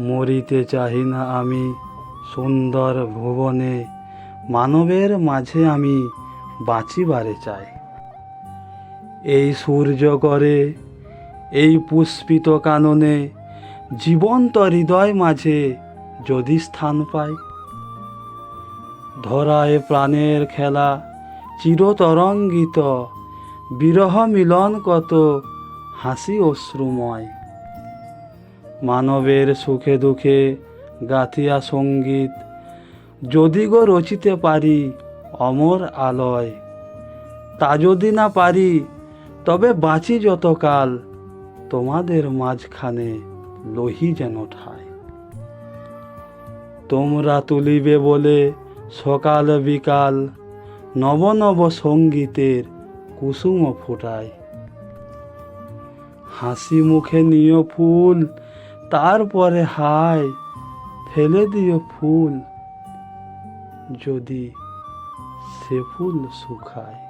মরিতে চাহি না আমি সুন্দর ভুবনে, মানবের মাঝে আমি বাঁচিবারে চাই। এই সূর্য করে এই পুষ্পিত কাননে, জীবন্ত হৃদয় মাঝে যদি স্থান পাই। ধরায় প্রাণের খেলা, চিরতরঙ্গিত, বিরহ মিলন কত হাসি অশ্রুময়। মানবের সুখে দুঃখে গাথিয়া সংগীত। যদি গো রচিতে পারি অমর আলয়, তা যদি না পারি তবে বাঁচি যতকাল, তোমাদের মাঝখানে লহি যেন ঠায়। তোমরা তুলিবে বলে সকাল বিকাল নব নব সঙ্গীতের কুসুম ফোটায়। হাসি মুখে নিও ফুল তারপরে হায় ফেলে দিও ফুল। যদি সে ফুল শুকায়।